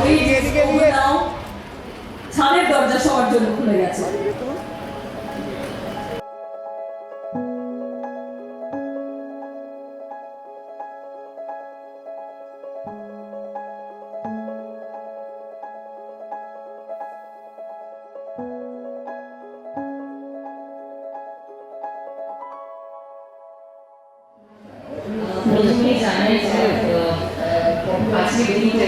Winds ছাদের দরজা সবার জন্য খুলে গেছে।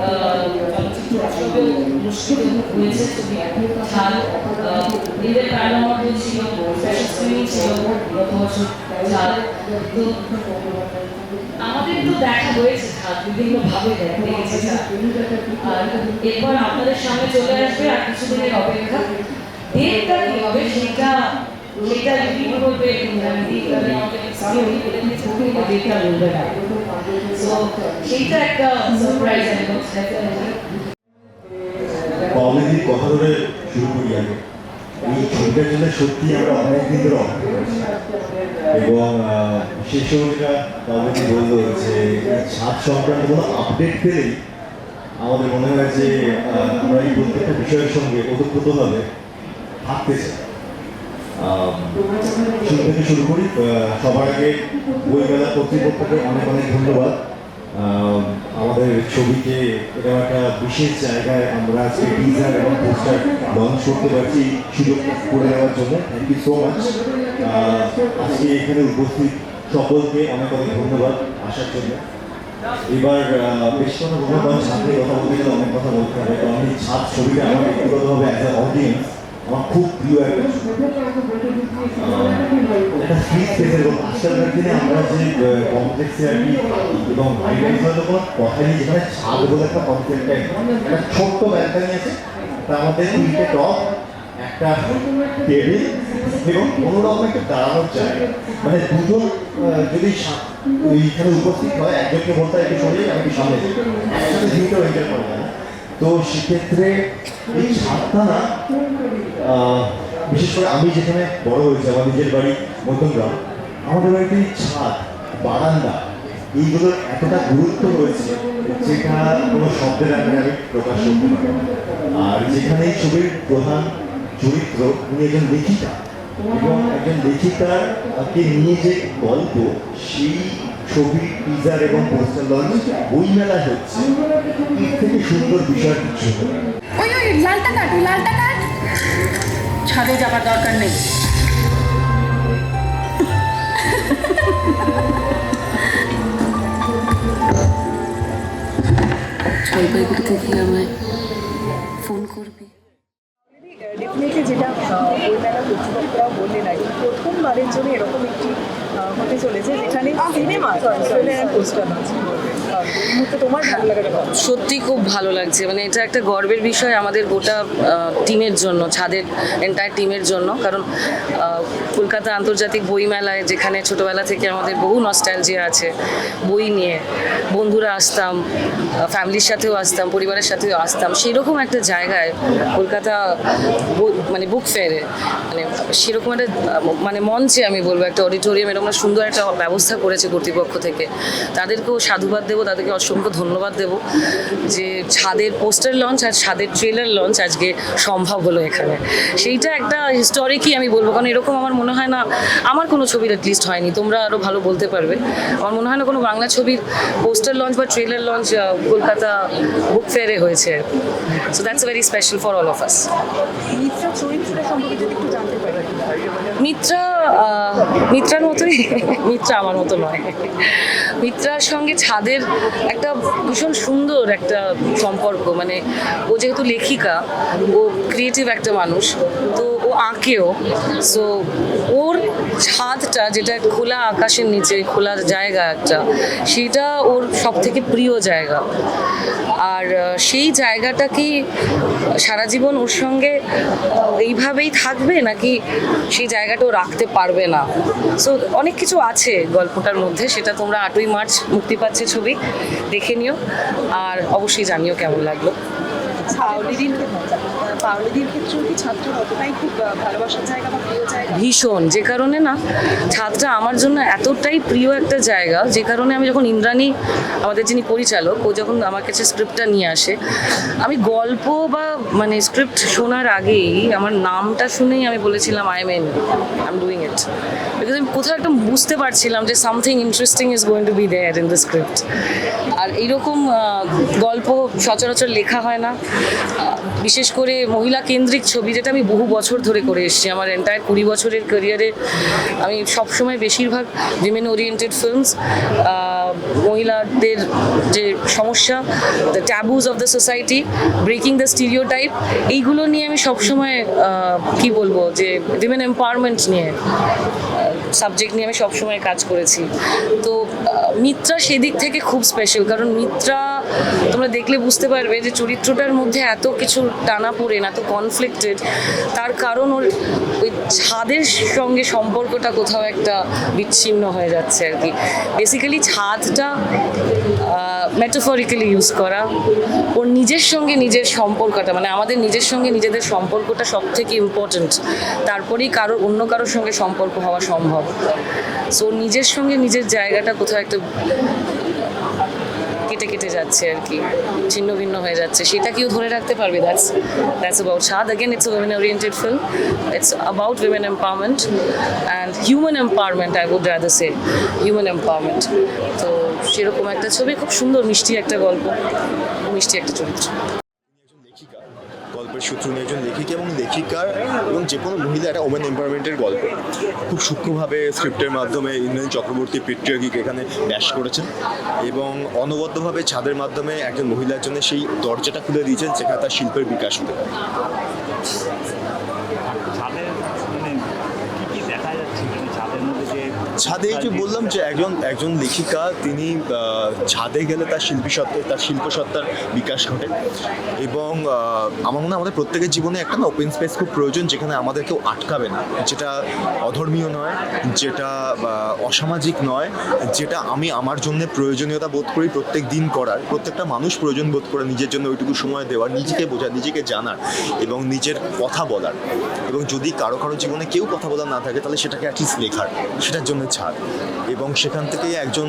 চলচ্চিত্র আমাদের তো দেখা হয়েছে ছাদ বিভিন্ন ভাবে। এরপর আপনাদের সামনে চলে আসবে আর কিছুদিনের অপেক্ষা ডেটটা কি হবে সেটা সেটা রিভিউ করবে আমি দিদি আমাদের স্কিল করে বলবে না সো সেইটা একটা সারপ্রাইজ আমি কথা ধরে শুরু করি আগে এই ছবিটার জন্য সত্যি আমরা অনেকদিন ধরে এবং শেষ সময়টা কমেডি বলল যে ছাদ সংক্রান্ত কোনো আপডেট পেলেই আমাদের মনে হয় যে আমরা এই প্রত্যেকটা বিষয়ের সঙ্গে ওতপ্রোতভাবে থাকতে চাই। শুরু থেকে শুরু করি। সবার আগে বইমেলা কর্তৃপক্ষকে অনেক অনেক ধন্যবাদ। আমাদের ছবিকে এরকম একটা বিশেষ জায়গায় আমরা আজকে টিজার এবং পোস্টার লঞ্চ করতে পারছি সুযোগ করে দেওয়ার জন্য। থ্যাংক ইউ সো মাচ আজকে এখানে উপস্থিত সকলকে অনেক অনেক ধন্যবাদ আসার জন্য। এবার বেশ কোনো ধন্যবাদ সামনে কথা বলতে গেলে অনেক কথা বলতে হবে। কারণ এই ছাদ ছবিটা আমার ব্যক্তিগতভাবে অ্যাজ অডিয়েন্স আমার খুব প্রিয় একটা একটা ফ্রি এবং আজকালকার দিনে আমরা যে কমপ্লেক্সে আর কি এবং হাইলাইট হয়তো কোনো কথা নেই যেখানে ছাদ বলে একটা কনসেপ্টটাই একটা ছোট্ট ব্যালকানি আছে। তার মধ্যে তিনটে টপ একটা টেবিল এবং কোনো রকম একটা দাঁড়ানোর জায়গা। মানে দুজন যদি ওইখানে উপস্থিত হয় একজনকে বলতে হয় একটু সরিয়ে আমি সামনে একসাথে ভিড়টা ওইটার করা যায়। না। তো সেক্ষেত্রে এই ছাদটা না বিশেষ করে আমি যেখানে বড় হয়েছি, আমার নিজের বাড়ি মধ্যমগ্রাম, আমাদের বাড়িতে ছাদ, বারান্দা এইগুলোর এতটা গুরুত্ব রয়েছে যেটা কোনো শব্দের আকারে আমি প্রকাশ করতে পারি আর যেখানে ছবির প্রধান চরিত্র, উনি একজন লেখিকা, এবং একজন লেখিকারকে নিয়ে যে গল্প, সেই ছবি টিজার এবং পোস্টার লঞ্চ বইমেলা হচ্ছে। এর থেকে সুন্দর বিষয় কিছু ওই ওই লালটা কাট ওই লালটা কাট। ছাদে যাবার দরকার নেই। জলপাইগুড়ি থেকে আমায় ফোন করবি ডেফিনেটলি যেটা বইমেলা কর্তৃপক্ষরাও বললেন আর কি প্রথমবারের জন্য এরকম একটি আহ, হতে চলেছে যেখানে সিনেমা ট্রেলার পোস্টার আছে এই মুহূর্তে সত্যি খুব ভালো লাগছে। মানে এটা একটা গর্বের বিষয় আমাদের গোটা টিমের জন্য, ছাদের এন্টায়ার টিমের জন্য। কারণ কলকাতা আন্তর্জাতিক বইমেলায় যেখানে ছোটবেলা থেকে আমাদের বহু নস্টালজিয়া আছে, বই নিয়ে, বন্ধুরা আসতাম ফ্যামিলির সাথেও আসতাম, পরিবারের সাথেও আসতাম, সেরকম একটা জায়গায় কলকাতা মানে বুক ফেয়ারে মানে সেরকম একটা মানে মঞ্চে আমি বলব, একটা অডিটোরিয়াম এরকম সুন্দর একটা ব্যবস্থা করেছে কর্তৃপক্ষ থেকে। তাদেরকেও সাধুবাদ দেবো তাদেরকে অসংখ্য ধন্যবাদ দেবো যে ছাদের পোস্টার লঞ্চ আর ছাদের ট্রেলার লঞ্চ আজকে সম্ভব হলো এখানে। সেইটা একটা হিস্টোরিকই আমি বলব কারণ এরকম আমার মনে হয় না আমার কোনো ছবির অ্যাটলিস্ট হয়নি তোমরা আরও ভালো বলতে পারবে। আমার মনে হয় না কোনো বাংলা ছবির পোস্টার লঞ্চ বা ট্রেলার লঞ্চ কলকাতা বুক ফেয়ারে হয়েছে so that's very special for all of us Mitra চরিত্রটা সম্পর্কে সম্পর্কে যদি একটু জানতে পারি। মিত্রা মিত্রার মতোই, মিত্রা আমার মতো নয়। মিত্রার সঙ্গে ছাদের একটা ভীষণ সুন্দর একটা সম্পর্ক মানে ও যেহেতু লেখিকা, ও ক্রিয়েটিভ একটা মানুষ, তো ও আঁকেও সো ওর ছাদটা যেটা খোলা আকাশের নিচে, খোলা জায়গা একটা, সেটা ওর সব থেকে প্রিয় জায়গা। আর সেই জায়গাটা কি সারা জীবন ওর সঙ্গে এইভাবেই থাকবে নাকি সেই জায়গাটাও রাখতে পারবে না? সো অনেক কিছু আছে গল্পটার মধ্যে, সেটা তোমরা আটই মার্চ মুক্তি পাচ্ছে ছবি, দেখে নিও। আর অবশ্যই জানিও কেমন লাগল। ছাত্র খুব ভালোবাসার ভীষণ, যে কারণে না ছাদটা আমার জন্য এতটাই প্রিয় একটা জায়গা, যে কারণে আমি যখন ইন্দ্রাণী, আমাদের যিনি পরিচালক, ও যখন আমার কাছে স্ক্রিপ্টটা নিয়ে আসে, আমি গল্প বা মানে স্ক্রিপ্ট শোনার আগেই আমার নামটা শুনেই আমি বলেছিলাম I am in I am doing it because আমি কোথাও একটা বুঝতে পারছিলাম যে something interesting is going to be there in the script আর এইরকম গল্প সচরাচর লেখা হয় না বিশেষ করে মহিলা কেন্দ্রিক ছবি যেটা আমি বহু বছর ধরে করে এসেছি। আমার এন্টায়ার কুড়ি বছরের ক্যারিয়ারে আমি সবসময় বেশিরভাগ উইমেন ওরিয়েন্টেড ফিল্মস মহিলাদের যে সমস্যা the taboos of the society breaking the stereotype এইগুলো নিয়ে আমি সবসময় কি বলব যে উইমেন এম্পাওয়ারমেন্ট নিয়ে সাবজেক্ট নিয়ে আমি সবসময় কাজ করেছি। তো মিত্রা সেদিক থেকে খুব স্পেশাল কারণ মিত্রা তোমরা দেখলে বুঝতে পারবে যে চরিত্রটার মধ্যে এত কিছু টানা পড়েন এত কনফ্লিক্টেড তার কারণ ওর ওই ছাদের সঙ্গে সম্পর্কটা কোথাও একটা বিচ্ছিন্ন হয়ে যাচ্ছে আর কি। বেসিক্যালি ছাদটা মেটাফরিক্যালি ইউজ করা, ওর নিজের সঙ্গে নিজের সম্পর্কটা মানে আমাদের নিজের সঙ্গে নিজেদের সম্পর্কটা সব থেকে ইম্পর্ট্যান্ট তারপরেই কারোর অন্য কারোর সঙ্গে সম্পর্ক হওয়া সম্ভব। সো নিজের সঙ্গে নিজের জায়গাটা কোথাও একটা কেটে কেটে যাচ্ছে আর কি, ছিন্ন ভিন্ন হয়ে যাচ্ছে। সেটা কেউ ধরে রাখতে পারবে that's that's about sad again it's women oriented film it's about women empowerment and human empowerment I would rather say human empowerment তো সেরকম একটা ছবি, খুব সুন্দর, মিষ্টি একটা গল্প, মিষ্টি একটা চরিত্র। সূত্র নিয়ে একজন লেখিকা এবং লেখিকার এবং যে কোনো মহিলা একটা ওমেন এম্পাওয়ারমেন্টের গল্প। খুব সূক্ষ্মভাবে স্ক্রিপ্টের মাধ্যমে ইন্দ্রাণী চক্রবর্তী পেট্রিয়াগিকে এখানে ব্যাস করেছেন এবং অনবদ্যভাবে ছাদের মাধ্যমে একজন মহিলার জন্য সেই দরজাটা খুলে দিয়েছেন, যেখানে তার শিল্পের বিকাশ হতে পারে ছাদের মানে কি কি দেখা যাচ্ছে মানে ছাদের মধ্যে যে ছাদে এই যে বললাম যে একজন একজন লেখিকা, তিনি ছাদে গেলে তার শিল্পী সত্তা তার শিল্প সত্তার বিকাশ ঘটে। এবং আমার মনে হয় আমাদের প্রত্যেকের জীবনে একটা না ওপেন স্পেস খুব প্রয়োজন, যেখানে আমাদের কেউ আটকাবে না। যেটা অধর্মীয় নয়, যেটা অসামাজিক নয়, যেটা আমি আমার জন্য প্রয়োজনীয়তা বোধ করি প্রত্যেক দিন করার। প্রত্যেকটা মানুষ প্রয়োজন বোধ করে নিজের জন্য ওইটুকু সময় দেওয়ার, নিজেকে বোঝা, নিজেকে জানার এবং নিজের কথা বলার। এবং যদি কারও কারও জীবনে কেউ কথা বলার না থাকে, তাহলে সেটাকে অ্যাটলিস্ট লেখার, সেটার জন্য ছাড়। এবং সেখান থেকে একজন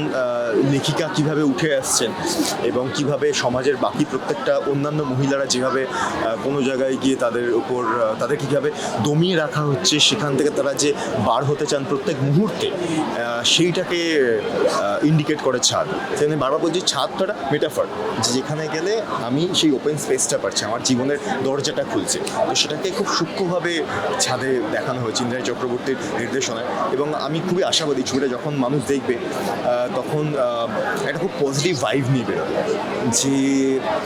লেখিকা কীভাবে উঠে আসছেন এবং কীভাবে সমাজের বাকি প্রত্যেকটা অন্যান্য মহিলারা যেভাবে কোনো জায়গায় গিয়ে তাদের উপর তাদের কীভাবে দমিয়ে রাখা হচ্ছে, সেখান থেকে তারা যে বার হতে চান প্রত্যেক মুহূর্তে সেইটাকে ইন্ডিকেট করে ছাদ সেখানে বারবার বলছি ছাদ তো একটা মেটাফার যে যেখানে গেলে আমি সেই ওপেন স্পেসটা পাচ্ছি, আমার জীবনের দরজাটা খুলছে। তো সেটাকে খুব সূক্ষ্মভাবে ছাদে দেখানো হয়েছে, ইন্দ্রাণী চক্রবর্তীর নির্দেশনায়। এবং আমি খুবই আশাবাদী ছবিটা যখন মানুষ দেখবে তখন একটা খুব পজিটিভ ভাইভ বেরোবে যে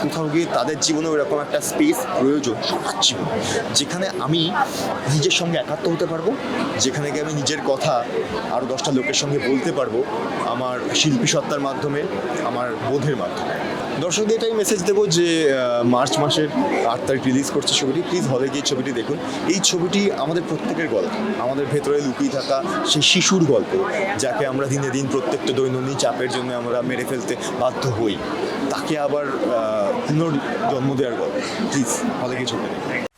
কোথাও গিয়ে তাদের জীবনেও এরকম একটা স্পেস প্রয়োজন সবার জীবন। যেখানে আমি নিজের সঙ্গে একাত্ম হতে পারব, যেখানে গিয়ে আমি নিজের কথা আরও দশটা লোকের সঙ্গে বলতে পারব, আমার শিল্পী সত্তার মাধ্যমে, আমার বোধের মাধ্যমে। দর্শকদের এটাই মেসেজ দেবো যে মার্চ মাসের আট তারিখ রিলিজ করছে ছবিটি। প্লিজ হলে গিয়ে ছবিটি দেখুন। এই ছবিটি আমাদের প্রত্যেকের গল্প। আমাদের ভেতরে লুকিয়ে থাকা সেই শিশুর গল্প, যাকে আমরা দিনে দিন প্রত্যেকটা দৈনন্দিন চাপের জন্য আমরা মেরে ফেলতে বাধ্য হই। তাকে আবার পুনর্জন্ম দেওয়ার গল্প। প্লিজ হলে গিয়ে ছবি দেখুন।